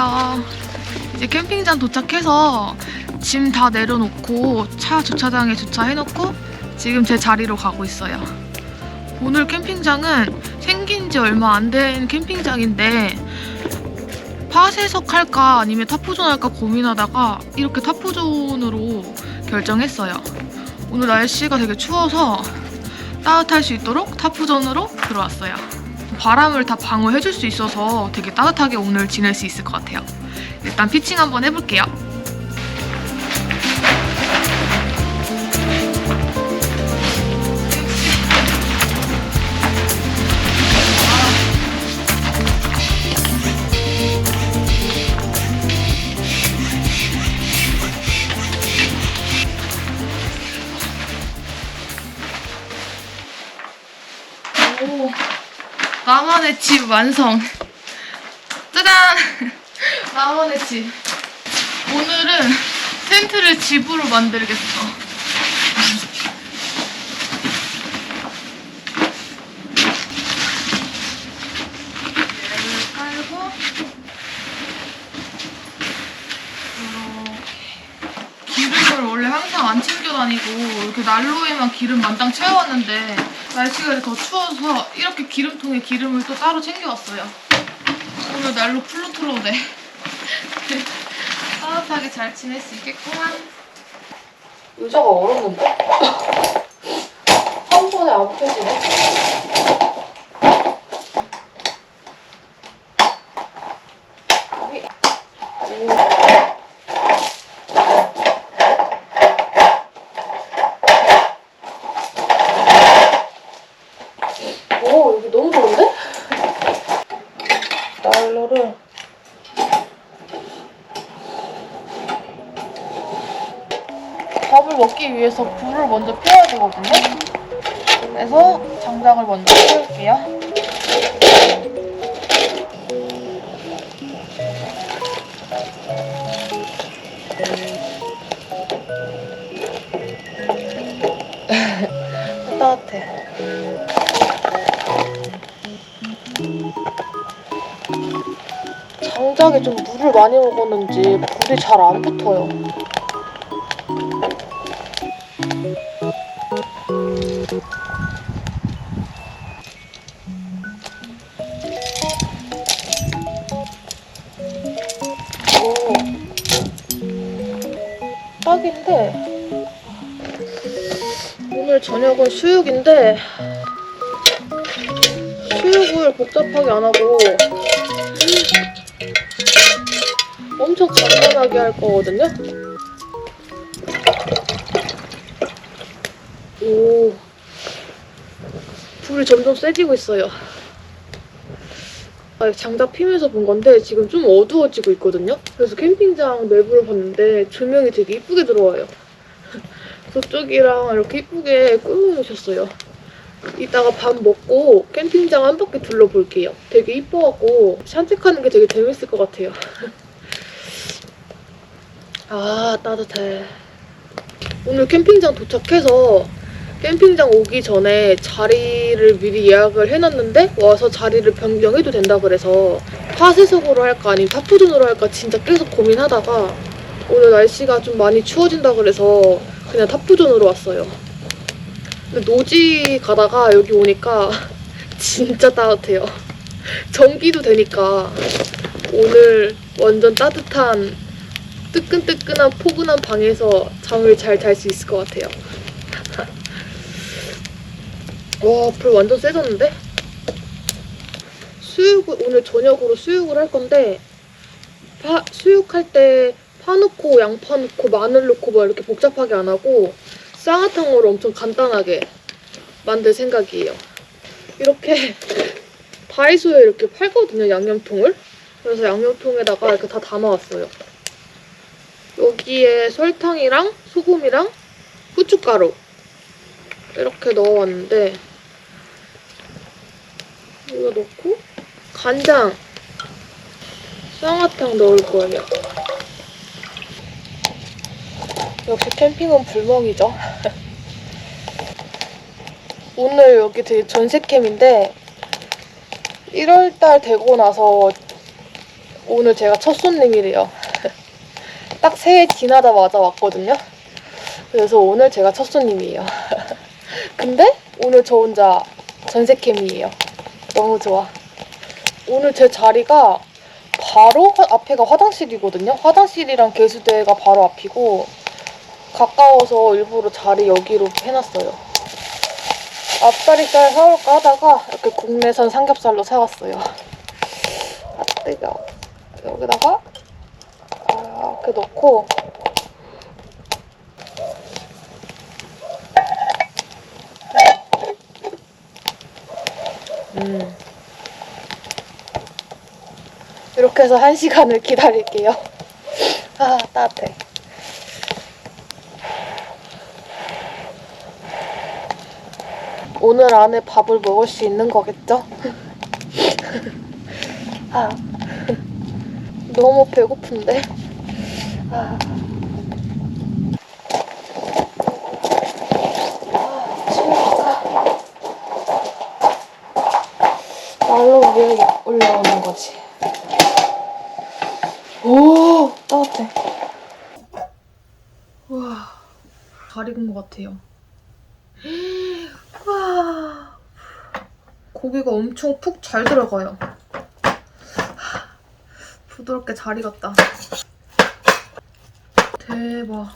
안녕하세요. 이제 캠핑장 도착해서 짐 다 내려놓고 차 주차장에 주차해놓고 지금 제 자리로 가고 있어요. 오늘 캠핑장은 생긴 지 얼마 안 된 캠핑장인데 파쇄석 할까 아니면 타포존 할까 고민하다가 이렇게 타포존으로 결정했어요. 오늘 날씨가 되게 추워서 따뜻할 수 있도록 타포존으로 들어왔어요. 바람을 다 방어해줄 수 있어서 되게 따뜻하게 오늘 지낼 수 있을 것 같아요. 일단 피칭 한번 해볼게요. 나만의 집 완성. 짜잔! 나만의 집. 오늘은 텐트를 집으로 만들겠어. 얘를 깔고 이렇게 기름을 원래 항상 안 챙겨 다니고 이렇게 난로에만 기름 만땅 채워왔는데 날씨가 더 추워서 이렇게 기름통에 기름을 또 따로 챙겨왔어요. 오늘 난로 풀로 틀어오네. 따뜻하게 잘 지낼 수 있겠구만. 의자가 얼었는데? 한 번에 안 펴지네? 여기. 오. 오, 여기 너무 좋은데? 난로를 밥을 먹기 위해서 불을 먼저 펴야 되거든요. 그래서 장작을 먼저 피울게요. 따뜻해. 장작에 좀 물을 많이 먹었는지 불이 잘 안 붙어요. 저녁은 수육인데 수육을 복잡하게 안 하고 엄청 간단하게 할 거거든요. 오, 불이 점점 세지고 있어요. 아, 장작 피면서 본 건데 지금 좀 어두워지고 있거든요. 그래서 캠핑장 내부를 봤는데 조명이 되게 이쁘게 들어와요. 저쪽이랑 이렇게 이쁘게 꾸며놓으셨어요. 이따가 밥 먹고 캠핑장 한 바퀴 둘러볼게요. 되게 이뻐갖고 산책하는 게 되게 재밌을 것 같아요. 아 따뜻해. 오늘 캠핑장 도착해서 캠핑장 오기 전에 자리를 미리 예약을 해놨는데 와서 자리를 변경해도 된다 그래서 파쇄석으로 할까 아니면 타프존으로 할까 진짜 계속 고민하다가 오늘 날씨가 좀 많이 추워진다 그래서 그냥 타프존으로 왔어요. 노지 가다가 여기 오니까 진짜 따뜻해요. 전기도 되니까 오늘 완전 따뜻한 뜨끈뜨끈한 포근한 방에서 잠을 잘 잘 수 있을 것 같아요. 와, 불 완전 세졌는데? 수육을, 오늘 저녁으로 수육을 할 건데, 파, 수육할 때 파 넣고, 양파 넣고, 마늘 넣고, 막 이렇게 복잡하게 안 하고, 쌍화탕으로 엄청 간단하게 만들 생각이에요. 이렇게 다이소에 이렇게 팔거든요, 양념통을. 그래서 양념통에다가 이렇게 다 담아왔어요. 여기에 설탕이랑 소금이랑 후춧가루 이렇게 넣어왔는데 이거 넣고 간장 쌍화탕 넣을 거예요. 역시 캠핑은 불멍이죠. 오늘 여기 되게 전세캠인데 1월달 되고 나서 오늘 제가 첫 손님이래요. 딱 새해 지나자마자 왔거든요. 그래서 오늘 제가 첫 손님이에요. 근데 오늘 저 혼자 전세캠이에요. 너무 좋아. 오늘 제 자리가 바로 화- 앞에가 화장실이거든요. 화장실이랑 개수대가 바로 앞이고 가까워서 일부러 자리 여기로 해놨어요. 앞다리살 사올까 하다가 이렇게 국내산 삼겹살로 사왔어요. 아 뜨거. 여기다가 아, 이렇게 넣고 음. 이렇게 해서 한 시간을 기다릴게요. 아 따뜻해. 오늘 안에 밥을 먹을 수 있는 거겠죠? 아, 너무 배고픈데. 아. 아. 난로 위에 올라오는 거지. 오, 따뜻해. 잘 익은 것 같아요. 고기가 엄청 푹 잘 들어가요. 부드럽게 잘 익었다. 대박.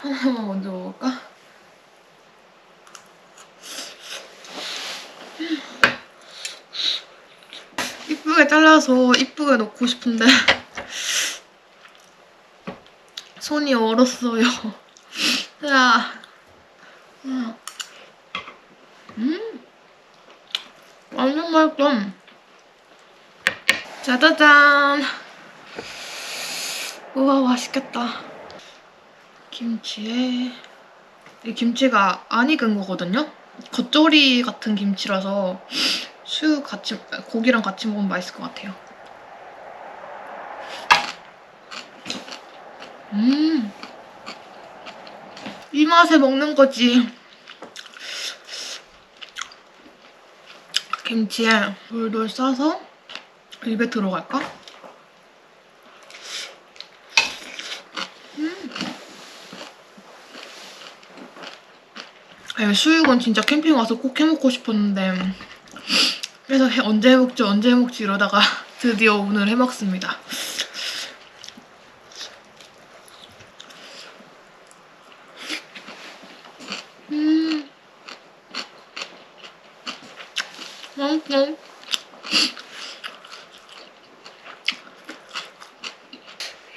하나만 먼저 먹을까? 이쁘게 잘라서 이쁘게 넣고 싶은데 손이 얼었어요. 야. 음. 완전 맛있어. 짜자잔. 우와, 맛있겠다. 김치에. 이 김치가 안 익은 거거든요? 겉절이 같은 김치라서 수육 같이, 고기랑 같이 먹으면 맛있을 것 같아요. 음. 이 맛에 먹는 거지. 김치에 돌돌 싸서 입에 들어갈까? 음. 아니, 수육은 진짜 캠핑 와서 꼭 해먹고 싶었는데 그래서 해- 언제 해먹지 언제 해먹지 이러다가 드디어 오늘 해먹습니다.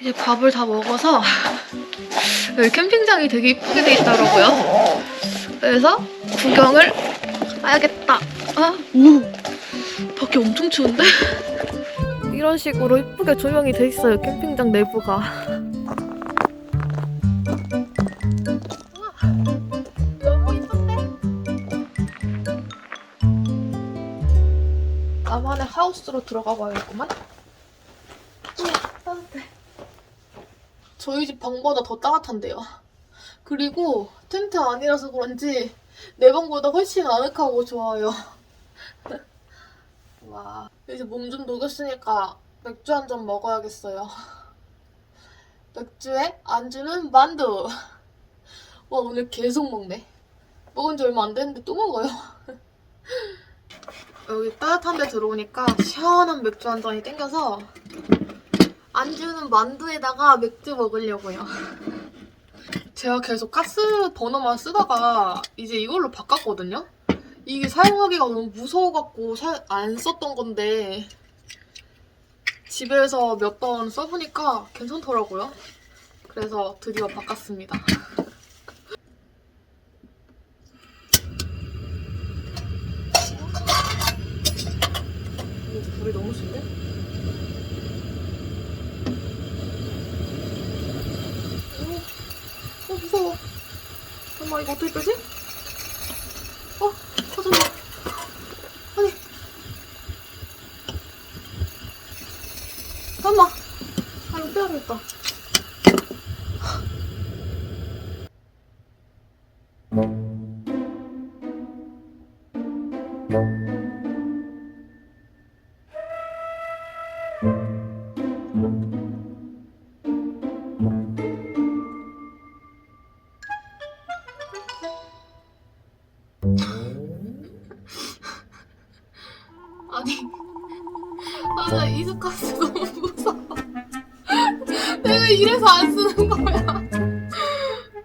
이제 밥을 다 먹어서 여기 캠핑장이 되게 이쁘게 돼 있더라고요. 그래서 구경을 가야겠다. 아, 오, 밖에 엄청 추운데? 이런 식으로 이쁘게 조명이 돼 있어요. 캠핑장 내부가. 하우스로 들어가 봐야겠구만. 따뜻해. 저희 집 방보다 더 따뜻한데요. 그리고 텐트 아니라서 그런지 내 방보다 훨씬 아늑하고 좋아요. 와, 이제 몸 좀 녹였으니까 맥주 한 잔 먹어야겠어요. 맥주에 안주는 만두. 와, 오늘 계속 먹네. 먹은 지 얼마 안 됐는데 또 먹어요. 여기 따뜻한 데 들어오니까 시원한 맥주 한 잔이 땡겨서 안주는 만두에다가 맥주 먹으려고요. 제가 계속 가스 버너만 쓰다가 이제 이걸로 바꿨거든요. 이게 사용하기가 너무 무서워갖고 사- 안 썼던 건데 집에서 몇 번 써보니까 괜찮더라고요. 그래서 드디어 바꿨습니다. 불이 너무 센데? 어, 어 무서워. 잠깐만 이거 어떻게 빼지? 어, 어 잠깐만. 아니. 잠깐만. 아 이거 빼야겠다. 내가 이래서 안 쓰는 거야.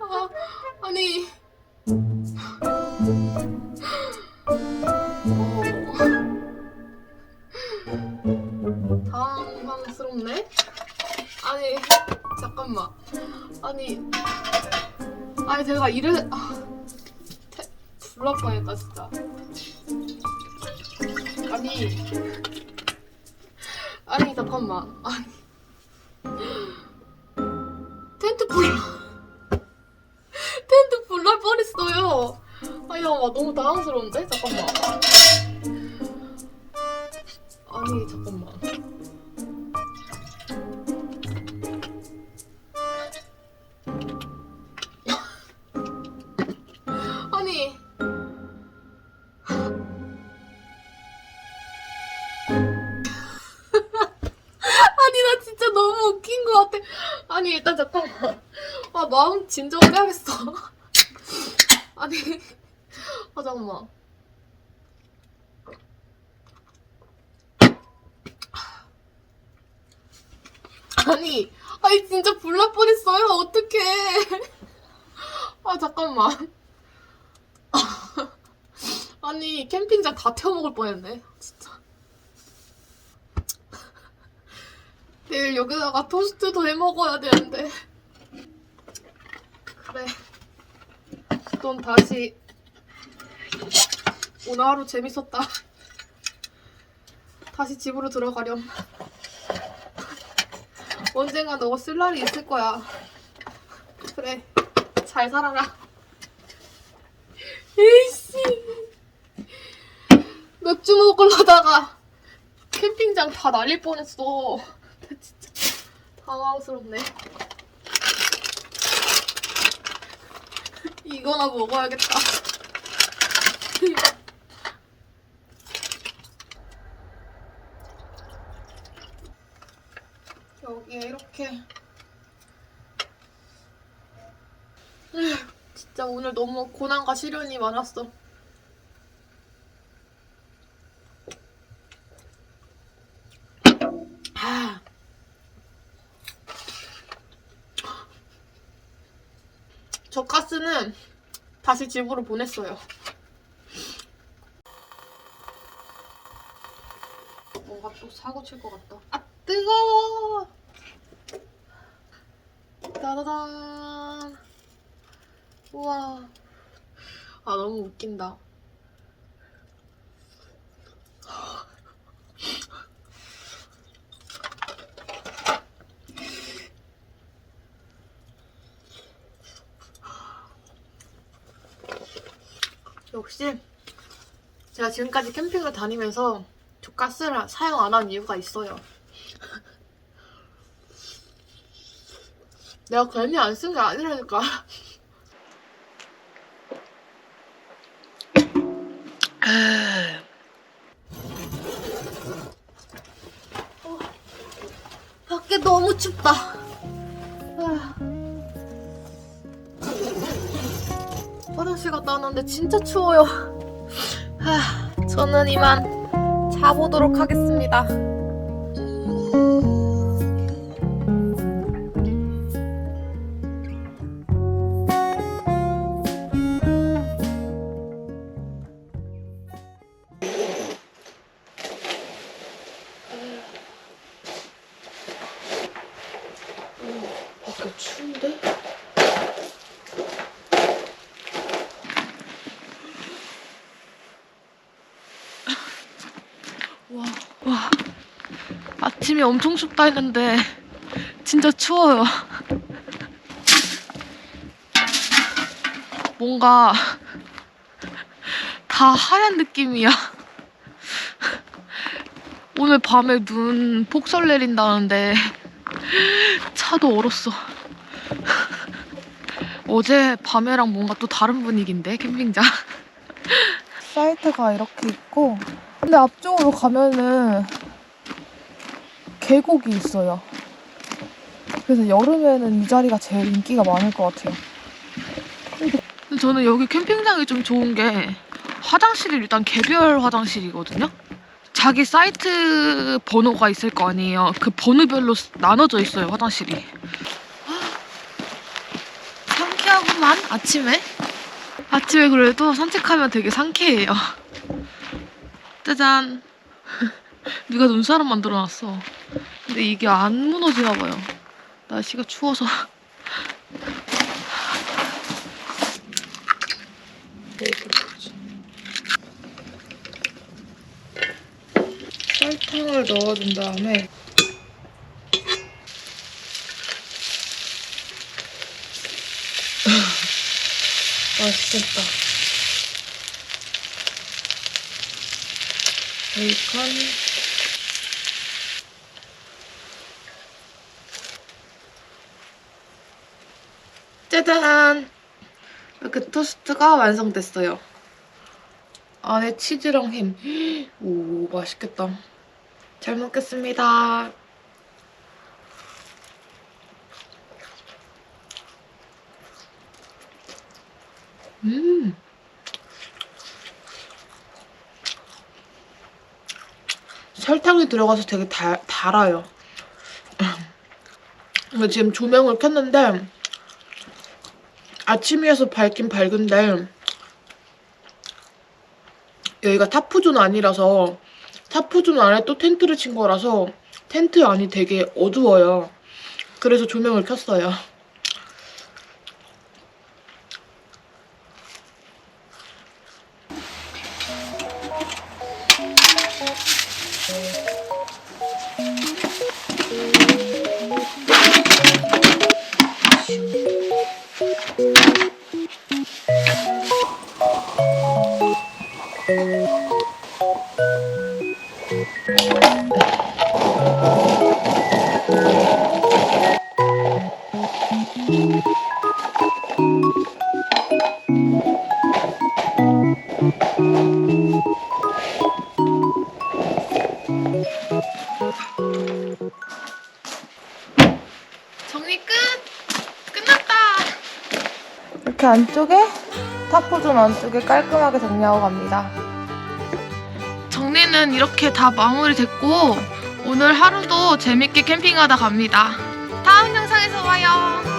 아, 아니. 어. 당황스럽네? 아니, 잠깐만. 아니, 아니, 제가 이래, 아, 태, 불날 뻔했다, 진짜. 잠깐만, 너무 당황스러운데? 잠깐만. 아니, 잠깐만. 아니. 아니 나 진짜 너무 웃긴 것 같아. 아니 일단 잠깐만. 아 마음 진정을 해야겠어. 잠깐만. 아니 아니 진짜 불날 뻔했어요. 어떡해. 아 잠깐만. 아니 캠핑장 다 태워 먹을 뻔했네. 진짜. 내일 여기다가 토스트도 해 먹어야 되는데. 그래. 넌 다시 오늘 하루 재밌었다. 다시 집으로 들어가렴. 언젠가 너가 쓸 날이 있을 거야. 그래. 잘 살아라. 에이씨. 맥주 먹으려다가 캠핑장 다 날릴 뻔했어. 진짜 당황스럽네. 이거나 먹어야겠다. 에휴, 진짜 오늘 너무 고난과 시련이 많았어. 아. 저 가스는 다시 집으로 보냈어요. 뭔가 또 사고 칠 것 같다. 아 뜨거워. 따다단. 우와. 아 너무 웃긴다. 역시 제가 지금까지 캠핑을 다니면서 저 가스를 사용 안 한 이유가 있어요. 내가 괜히 안 쓴 게 아니라니까. 어, 밖에 너무 춥다. 아. 화장실 갔다 왔는데 진짜 추워요. 하, 저는 이만 자보도록 하겠습니다. 아침에 엄청 춥다 했는데 진짜 추워요. 뭔가 다 하얀 느낌이야. 오늘 밤에 눈 폭설 내린다는데 차도 얼었어. 어제 밤에랑 뭔가 또 다른 분위기인데 캠핑장. 사이트가 이렇게 있고 근데 앞쪽으로 가면은 계곡이 있어요. 그래서 여름에는 이 자리가 제일 인기가 많을 것 같아요. 근데 저는 여기 캠핑장이 좀 좋은 게 화장실이 일단 개별 화장실이거든요. 자기 사이트 번호가 있을 거 아니에요. 그 번호별로 쓰- 나눠져 있어요, 화장실이. 아, 상쾌하구만, 아침에. 아침에 그래도 산책하면 되게 상쾌해요. 짜잔. 누가 눈사람 만들어 놨어. 근데 이게 안 무너지나 봐요. 날씨가 추워서. 설탕을 넣어준 다음에 맛있겠다. 베이컨 짜잔! 이렇게 토스트가 완성됐어요. 안에 치즈랑 햄. 오, 맛있겠다. 잘 먹겠습니다. 음. 설탕이 들어가서 되게 달, 달아요. 지금 조명을 켰는데 아침이어서 밝긴 밝은데 여기가 타프존 아니라서 타프존 안에 또 텐트를 친 거라서 텐트 안이 되게 어두워요. 그래서 조명을 켰어요. 이렇게 안쪽에 타포존 안쪽에 깔끔하게 정리하고 갑니다. 정리는 이렇게 다 마무리됐고 오늘 하루도 재밌게 캠핑하다 갑니다. 다음 영상에서 봐요.